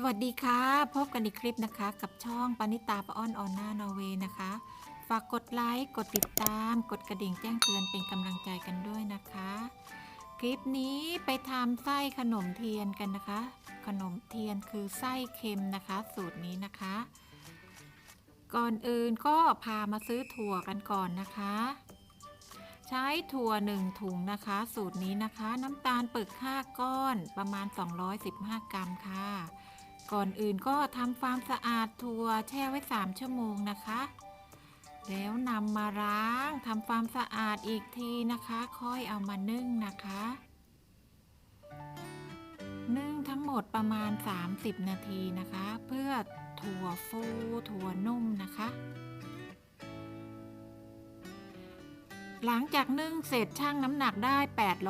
สวัสดีค่ะ พบกันอีกคลิปนะคะ กับช่องปณิตาปอ้อนออนหน้านอร์เวย์นะคะ ฝากกดไลค์ กดติดตาม กดกระดิ่งแจ้งเตือนเป็นกำลังใจกันด้วยนะคะ คลิปนี้ไปทำไส้ขนมเทียนกันนะคะ ขนมเทียนคือไส้เค็มนะคะ สูตรนี้นะคะ ก่อนอื่นก็พามาซื้อถั่วกันก่อนนะคะ ใช้ถั่ว 1 ถุงนะคะ สูตรนี้นะคะ น้ำตาลปึก 5 ก้อนประมาณ 215 กรัมค่ะ ก่อนอื่นก็ทำความสะอาดถั่วแช่ไว้ 3 ชั่วโมงนะคะ แล้วนำมาล้างทำความสะอาดอีกทีนะคะ ค่อยเอามานึ่งนะคะ นึ่งทั้งหมดประมาณ 30 นาทีนะคะ เพื่อถั่วฟูถั่วนุ่มนะคะ หลังจากนึ่งเสร็จชั่งน้ำหนักได้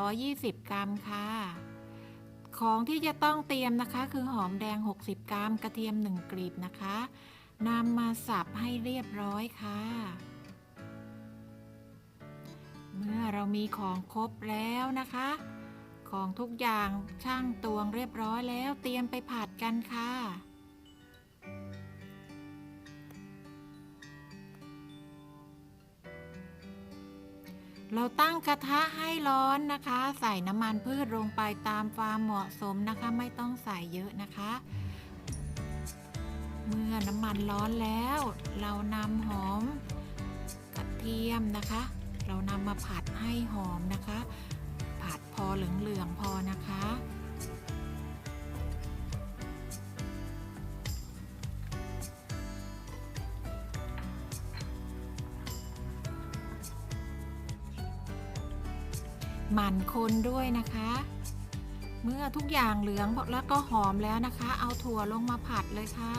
820 กรัมค่ะ ของที่จะต้องเตรียมนะคะ คือหอมแดง 60 กรัม กระเทียม 1กลีบนะคะนำมาสับให้เรียบร้อยค่ะ เมื่อเรามีของครบแล้วนะคะ ของทุกอย่างช่างตวงเรียบร้อยแล้วเตรียมไปผัดกันค่ะ เราตั้งกระทะให้ร้อนนะคะ ใส่น้ำมันพืชลงไปตามความเหมาะสมนะคะ ไม่ต้องใส่เยอะนะคะ เมื่อน้ำมันร้อนแล้ว เรานำหอมกระเทียมนะคะ เรานำมาผัดให้หอมนะคะ ผัดพอเหลืองๆพอนะคะ หมั่นคนด้วยนะคะ เมื่อทุกอย่างเหลืองแล้วก็หอมแล้วนะคะ เอาถั่วลงมาผัดเลยค่ะ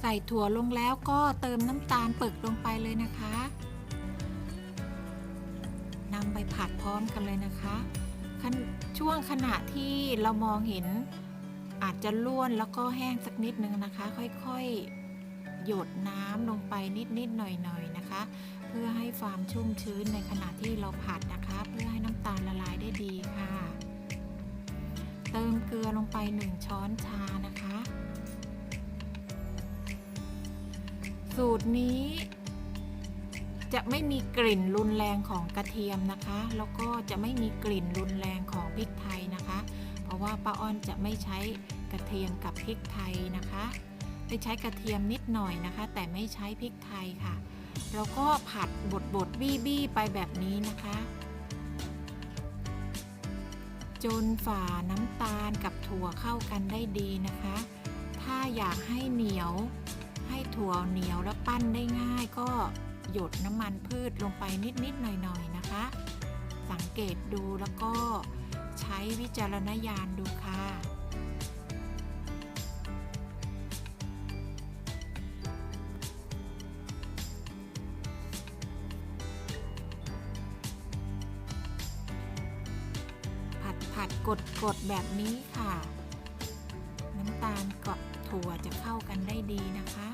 ใส่ถั่วลงแล้วก็เติมน้ำตาลปึกลงไปเลยนะคะนำไปผัดพร้อมกันเลยนะคะ ช่วงขณะที่เรามองเห็นอาจจะล้วนแล้วก็แห้งสักนิดนึงนะคะ ค่อยๆ หยดน้ำลงไปนิดๆหน่อยๆนะคะ เพื่อให้ความชุ่มชื้นในขณะที่เราผัดนะคะ เพื่อให้น้ำตาลละลายได้ดีค่ะ เติมเกลือลงไป 1 ช้อนชานะคะ สูตรนี้จะไม่มีกลิ่นรุนแรงของกระเทียมนะคะ แล้วก็จะไม่มีกลิ่นรุนแรงของพริกไทยนะคะ เพราะว่าป้าอ้อนจะไม่ใช้กระเทียมกับพริกไทยนะคะไปใช้กระเทียมนิดหน่อยนะคะ แต่ไม่ใช้พริกไทยค่ะ เราก็ผัดบดบดบี้บี้ไปแบบนี้นะคะ จนฝ่าน้ำตาลกับถั่วเข้ากันได้ดีนะคะ ถ้าอยากให้เหนียว ให้ถั่วเหนียวและปั้นได้ง่ายก็หยดน้ำมันพืชลงไปนิดๆหน่อยๆนะคะ สังเกตดูแล้วก็ใช้วิจารณญาณดูค่ะ ผัดผัดกดกดแบบนี้ค่ะ น้ำตาลกับถั่วจะเข้ากันได้ดีนะคะ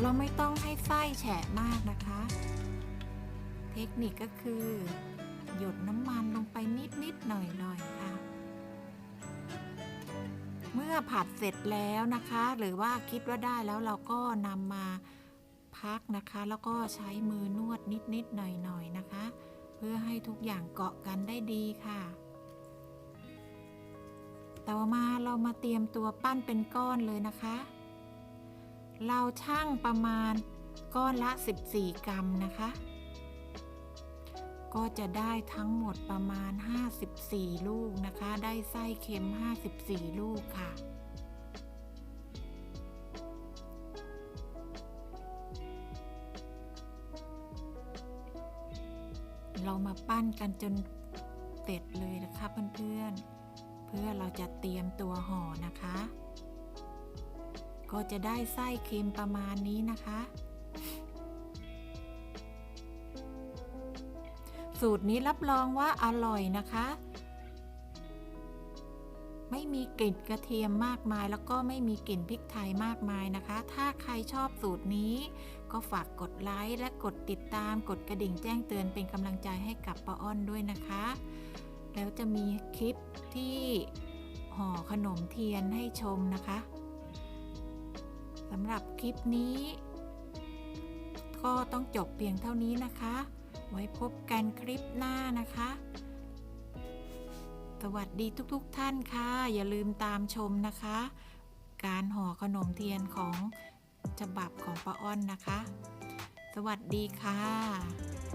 เราไม่ต้องให้ไส้แฉะมากนะคะ เทคนิคก็คือ หยดน้ำมันลงไปนิดนิดหน่อยหน่อยค่ะ เมื่อผัดเสร็จแล้วนะคะ หรือว่าคิดว่าได้แล้วเราก็นำมาพักนะคะ แล้วก็ใช้มือนวดนิดนิดหน่อยหน่อยนะคะ เพื่อให้ทุกอย่างเกาะกันได้ดีค่ะต่อมาเรามาเตรียมตัวปั้นเป็นก้อนเลยนะคะ เราช่างประมาณก้อนละ 14 กรัมนะคะ ก็จะได้ทั้งหมดประมาณ 54 ลูกนะคะ ได้ไส้เค็ม 54 ลูกค่ะเรามาปั้นกันจนเสร็จเลยนะคะเพื่อนๆเพื่อเราจะเตรียมตัวห่อนะคะ ก็จะได้ไส้เค็มประมาณนี้นะคะ สูตรนี้รับรองว่าอร่อยนะคะ ไม่มีกลิ่นกระเทียมมากมาย แล้วก็ไม่มีกลิ่นพริกไทยมากมายนะคะ ถ้าใครชอบสูตรนี้ ก็ฝากกดไลค์และกดติดตามกดกระดิ่งแจ้งเตือนเป็นกำลังใจให้กับป้าอ้อนด้วยนะคะ แล้วจะมีคลิปที่ห่อขนมเทียนให้ชมนะคะ หรับคลิปนี้ ก็ต้องจบเพียงเท่านี้นะคะ ไว้พบกันคลิปหน้านะคะ สวัสดีทุกๆทท่านค่ะ อย่าลืมตามชมนะคะ การห่อขนมเทียนของฉบับของป้าอ้อนนะคะ สวัสดีค่ะ